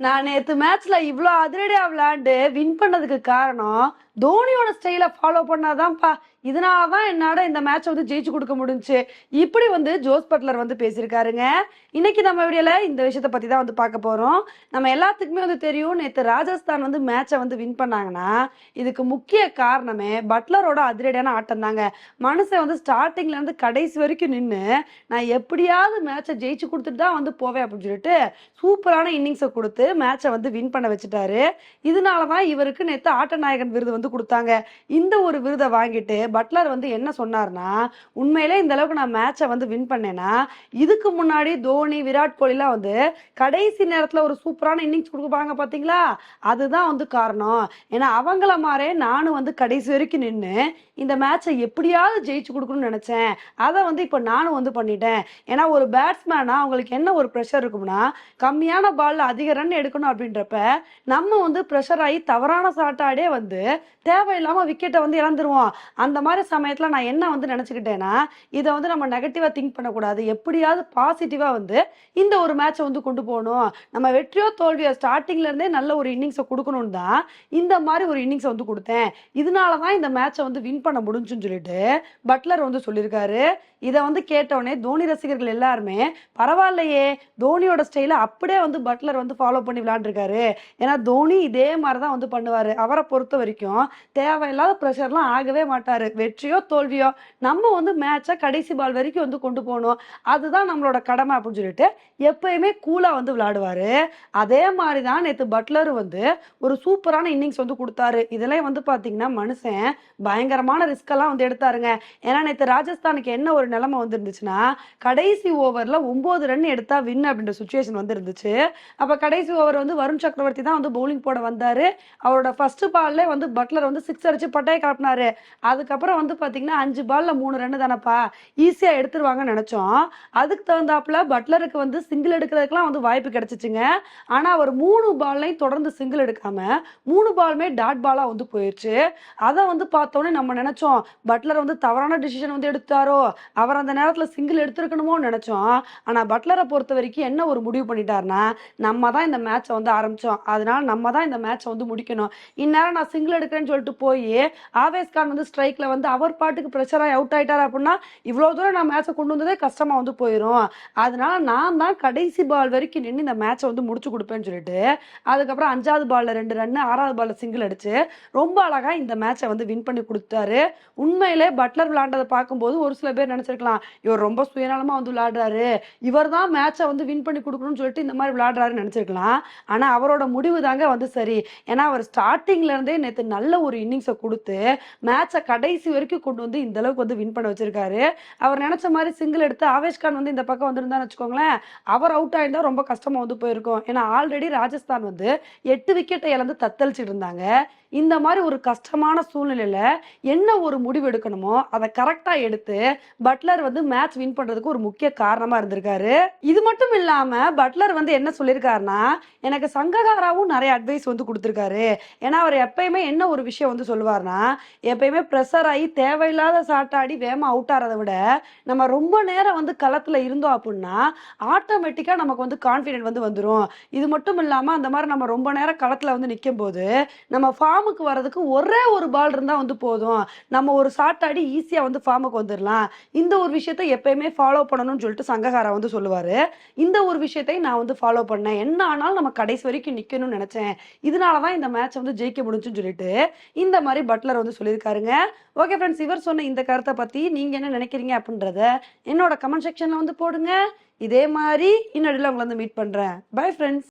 நான் நேற்று மேட்ச்ல இவ்வளோ அதிரடியாக விளையாண்டு வின் பண்ணதுக்கு காரணம் தோனியோட ஸ்டைலை ஃபாலோ பண்ணாதான்ப்பா. இதனால தான் என்னால் இந்த மேட்ச் வந்து ஜெயிச்சு கொடுக்க முடிஞ்சுச்சு இப்படி வந்து ஜோஸ் பட்லர் வந்து பேசியிருக்காருங்க. இன்னைக்கு நம்ம வீடியோல இந்த விஷயத்தை பற்றி தான் வந்து பார்க்க போகிறோம் நம்ம எல்லாத்துக்குமே வந்து தெரியும் நேற்று ராஜஸ்தான் வந்து மேட்சை வந்து வின் பண்ணாங்கன்னா இதுக்கு முக்கிய காரணமே பட்லரோட அதிரடியான ஆட்டம் தாங்க. மனுஷன் வந்து ஸ்டார்டிங்லேருந்து கடைசி வரைக்கும் நின்று நான் எப்படியாவது மேட்சை ஜெயிச்சு கொடுத்துட்டு தான் வந்து போவேன் அப்படின்னு சொல்லிட்டு சூப்பரான இன்னிங்ஸை கொடுத்து மேட்சை வந்து வின் பண்ண வச்சுட்டாரு. இதனால தான் இவருக்கு நேற்று ஆட்ட நாயகன் விருது வந்து கொடுத்தாங்க. இந்த ஒரு விருதை வாங்கிட்டு பட்லர் வந்து என்ன சொன்னார்னா உண்மையிலே இந்த அளவுக்கு நான் மேட்சை வந்து வின் பண்ணேன்னா இதுக்கு முன்னாடி தோனி விராட் கோலிலாம் வந்து கடைசி நேரத்தில் ஒரு சூப்பரான இன்னிங்ஸ் கொடுப்பாங்க பார்த்தீங்களா அதுதான் வந்து காரணம். ஏன்னா அவங்கள மாறே நானும் வந்து கடைசி வரைக்கும் நின்று இந்த மேட்சை எப்படியாவது ஜெயிச்சு கொடுக்கணும்னு நினச்சேன். அதை வந்து இப்போ நானும் வந்து பண்ணிட்டேன். ஏன்னா ஒரு பேட்ஸ்மேனா அவங்களுக்கு என்ன ஒரு ப்ரெஷர் இருக்கும்னா கம்மியான பாலில் அதிக ரன் எடுக்கணும் அப்படின்றப்ப நம்ம வந்து ப்ரெஷர் ஆகி தவறான சாட்டாடே வந்து தேவையில்லாமல் விக்கெட்டை வந்து இழந்துருவோம். அந்த மாதிரி சமயத்தில் நான் என்ன வந்து நினச்சிக்கிட்டேன்னா இதை வந்து நம்ம நெகட்டிவாக திங்க் பண்ணக்கூடாது. எப்படியாவது பாசிட்டிவாக வந்து இந்த ஒரு மேட்சை வந்து கொண்டு போகணும். நம்ம வெற்றியோ தோல்வியோ ஸ்டார்டிங்லேருந்தே நல்ல ஒரு இன்னிங்ஸை கொடுக்கணும்னு தான் இந்த மாதிரி ஒரு இன்னிங்ஸை வந்து கொடுத்தேன். இதனால தான் இந்த மேட்சை வந்து வின் பண்ண முடிஞ்சுன்னு சொல்லிட்டு பட்லர் வந்து சொல்லியிருக்காரு. இதை வந்து கேட்டவுடனே தோனி ரசிகர்கள் எல்லாருமே பரவாயில்லையே தோனியோட ஸ்டைலை அப்படியே வந்து பட்லர் வந்து ஃபாலோ பண்ணி விளையாண்டுருக்காரு. ஏன்னா தோனி இதே மாதிரி தான் வந்து பண்ணுவார். அவரை பொறுத்த வரைக்கும் தேவையில்லாத ப்ரெஷர்லாம் ஆகவே மாட்டார். வெற்றியோ தோல்வியோ நம்ம வந்து மேட்சை கடைசி பால் வரைக்கும் வந்து கொண்டு போகணும். அதுதான் நம்மளோட கடமை அப்படின்னு சொல்லிட்டு எப்பயுமே கூலாக வந்து விளையாடுவார். அதே மாதிரி தான் நேற்று பட்லர் வந்து ஒரு சூப்பரான இன்னிங்ஸ் வந்து கொடுத்தாரு. இதெல்லாம் வந்து பார்த்தீங்கன்னா மனுஷன் பயங்கரமான ரிஸ்கெல்லாம் வந்து எடுத்தாருங்க. ஏன்னா நேற்று ராஜஸ்தானுக்கு என்ன ஒரு நிலைமை வந்து இருந்துச்சுன்னா கடைசி ஓவரில் ஒம்பது ரன் எடுத்தா வின் அப்படின்ற சுச்சுவேஷன் வந்து இருந்துச்சு அப்போ கடைசி ஓவர் வந்து வருண் சக்கரவர்த்தி தான் வந்து பவுலிங் போட வந்தார். அவரோட ஃபர்ஸ்ட் பால்லே வந்து பட்லர் வந்து சிக்ஸ் அடிச்சு பட்டையை கலப்பினாரு அதுக்கப்புறம் வந்து பார்த்தீங்கன்னா அஞ்சு பால்ல மூணு ரன் தானப்பா? ஈஸியாக எடுத்துருவாங்கன்னு நினச்சோம். அதுக்கு தகுந்தாப்புல பட்லருக்கு வந்து சிங்கிள் எடுக்கிறதுக்குலாம் வந்து வாய்ப்பு கிடைச்சிச்சுங்க. ஆனால் அவர் மூணு பால்லையும் தொடர்ந்து சிங்கிள் எடுக்காம மூணு பாலுமே டாட் பாலாக வந்து போயிடுச்சு அதை வந்து பார்த்தோன்னே நம்ம நினச்சோம் பட்லர் வந்து தவறான டிசிஷன் வந்து எடுத்தாரோ அவர் அந்த நேரத்தில் சிங்கிள் எடுத்திருக்கணுமோ நினச்சோம். ஆனால் பட்லரை பொறுத்த வரைக்கும் என்ன ஒரு முடிவு பண்ணிட்டாருன்னா நம்ம தான் இந்த மேட்சை வந்து ஆரம்பித்தோம் அதனால நம்ம தான் இந்த மேட்சை வந்து முடிக்கணும். இந்நேரம் நான் சிங்கிள் எடுக்கிறேன்னு சொல்லிட்டு போய் ஆவேஸ் கான் வந்து ஸ்ட்ரைக்கில் வந்து அவர் பாட்டுக்கு ப்ரெஷராக அவுட் ஆயிட்டார் அப்படின்னா இவ்வளோ தூரம் நான் மேட்சை கொண்டு வந்ததே கஷ்டமாக வந்து போயிடும் அதனால நான் தான் கடைசி பால் வரைக்கும் நின்று இந்த மேட்சை வந்து முடிச்சு கொடுப்பேன்னு சொல்லிட்டு அதுக்கப்புறம் அஞ்சாவது பால்ல ரெண்டு ரன் ஆறாவது பால்ல சிங்கிள் அடிச்சு ரொம்ப அழகா இந்த மேட்சை வந்து வின் பண்ணி கொடுத்தாரு. உண்மையிலே பட்லர் விளையாண்டதை பார்க்கும்போது ஒரு சில பேர் நினைச்சிருக்கலாம் இவர் ரொம்ப சுயநலமா வந்து விளையாடுறாரு. இவர் தான் மேட்சை வந்து வின் பண்ணி கொடுக்கணும்னு சொல்லிட்டு இந்த மாதிரி விளையாடுறாருன்னு நினைச்சிருக்கலாம். ஆனா அவரோட முடிவு தாங்க வந்து சரி. ஏன்னா அவர் ஸ்டார்டிங்ல இருந்தே நேற்று நல்ல ஒரு இன்னிங்ஸை கொடுத்து மேட்சை கடைசி வரைக்கும் கொண்டு வந்து இந்த அளவுக்கு வந்து வின் பண்ண வச்சிருக்காரு. அவர் நினைச்ச மாதிரி சிங்கிள் எடுத்து ஆவேஷ் கான் வந்து இந்த பக்கம் வந்திருந்தான்னு வச்சுக்கோங்களேன் அவர் அவுட் ஆயிருந்தா ரொம்ப கஷ்டமா வந்து போயிருக்கும். ஏன்னா ஆல்ரெடி ராஜஸ்தான் வந்து எட்டு விக்கெட்டை இழந்து தத்தளிச்சிட்டு இருந்தாங்க. இந்த மாதிரி ஒரு கஷ்டமான சூழ்நிலையில என்ன ஒரு முடிவு எடுக்கணுமோ அதை கரெக்டா எடுத்து பட்லர் வந்து மேட்ச் வின் பண்றதுக்கு ஒரு முக்கிய காரணமா இருந்திருக்காரு. இது மட்டும் இல்லாம பட்லர் வந்து என்ன சொல்லியிருக்காருன்னா எனக்கு சங்ககாராவும் நிறைய அட்வைஸ் வந்து கொடுத்துருக்காரு. ஏன்னா அவர் எப்பயுமே என்ன ஒரு விஷயம் வந்து சொல்லுவார்னா எப்பயுமே ப்ரெஷர் ஆகி தேவையில்லாத சாட்டாடி வேகமா அவுட் ஆறதை விட நம்ம ரொம்ப நேரம் வந்து களத்தில் இருந்தோம் அப்படின்னா ஆட்டோமேட்டிக்காக நமக்கு வந்து கான்ஃபிடென்ட் வந்து வந்துடும் இது மட்டும் இல்லாமல் அந்த மாதிரி நம்ம ரொம்ப நேரம் களத்தில் வந்து நிற்கும் போது நம்ம ஃபார்ம் ஃபார்முக்கு வர்றதுக்கு ஒரே ஒரு பால் இருந்தா வந்து போதும். நம்ம ஒரு சாட்டாடி ஈஸியாக ஈஸியா வந்து ஃபார்முக்கு வந்துடலாம் இந்த ஒரு விஷயத்த எப்பயுமே ஃபாலோ பண்ணணும்னு சொல்லிட்டு சங்ககாரா வந்து சொல்லுவாரு. இந்த ஒரு விஷயத்தை நான் வந்து ஃபாலோ பண்ணேன். என்ன ஆனாலும் நம்ம கடைசி வரைக்கும் நிக்கணும்னு நினைச்சேன். இதனால தான் இந்த மேட்ச் வந்து ஜெயிக்க முடிஞ்சுன்னு சொல்லிட்டு இந்த மாதிரி பட்லர் வந்து சொல்லியிருக்காருங்க. ஓகே ஃப்ரெண்ட்ஸ் இவர் சொன்ன இந்த கருத்தை பத்தி நீங்க என்ன நினைக்கிறீங்க அப்படின்றத என்னோட கமெண்ட் செக்ஷன்ல வந்து போடுங்க. இதே மாதிரி இன்னொரு உங்களை வந்து மீட் பண்றேன். Bye friends